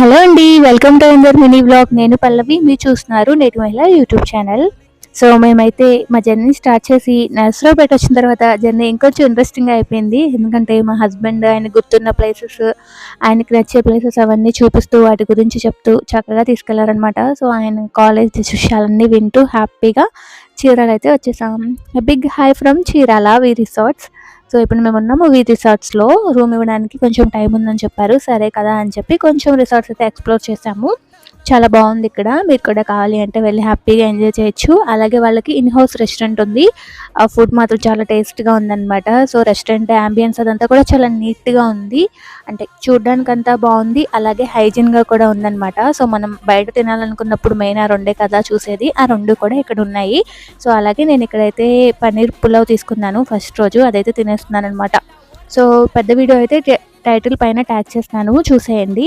Hello అండి welcome to అందర్ mini blog. నేను పల్లవి మీరు చూస్తున్నారు నేటి మహిళ యూట్యూబ్ ఛానల్. సో మేమైతే మా జర్నీ స్టార్ట్ చేసి నర్సరావుపేట వచ్చిన తర్వాత జర్నీ ఇంకొంచెం ఇంట్రెస్టింగ్ అయిపోయింది. ఎందుకంటే మా హస్బెండ్ ఆయన గుర్తున్న ప్లేసెస్ ఆయనకి నచ్చే ప్లేసెస్ అవన్నీ చూపిస్తూ వాటి గురించి చెప్తూ చక్కగా తీసుకెళ్ళారనమాట సో ఆయన కాలేజ్ విషయాలన్నీ వింటూ హ్యాపీగా చీరాలు అయితే వచ్చేసాం. Big hi from Chirala V resorts so ఇప్పుడు మేము ఉన్నాము వీ రిసార్ట్స్లో రూమ్ ఇవ్వడానికి కొంచెం టైం ఉందని చెప్పారు. సరే కదా అని చెప్పి కొంచెం రిసార్ట్స్ అయితే ఎక్స్ప్లోర్ చేసాము. చాలా బాగుంది ఇక్కడ. మీరు కూడా కావాలి అంటే వెళ్ళి హ్యాపీగా ఎంజాయ్ చేయొచ్చు. అలాగే వాళ్ళకి ఇన్ హౌస్ రెస్టారెంట్ ఉంది. ఆ ఫుడ్ మాత్రం చాలా టేస్ట్గా ఉందన్నమాట. సో రెస్టారెంట్ అంబియన్స్ అదంతా కూడా చాలా నీట్గా ఉంది. అంటే చూడడానికి అంతా బాగుంది. అలాగే హైజీన్గా కూడా ఉందన్నమాట. సో మనం బయట తినాలనుకున్నప్పుడు మెయిన్ ఆ రెండే కదా చూసేది. ఆ రెండు కూడా ఇక్కడ ఉన్నాయి. సో అలాగే నేను ఇక్కడైతే పన్నీర్ పులావ్ తీసుకున్నాను ఫస్ట్ రోజు. అదైతే తినేస్తున్నాను అనమాట సో పెద్ద వీడియో అయితే టైటిల్ పైన ట్యాగ్ చేస్తాను చూసేయండి.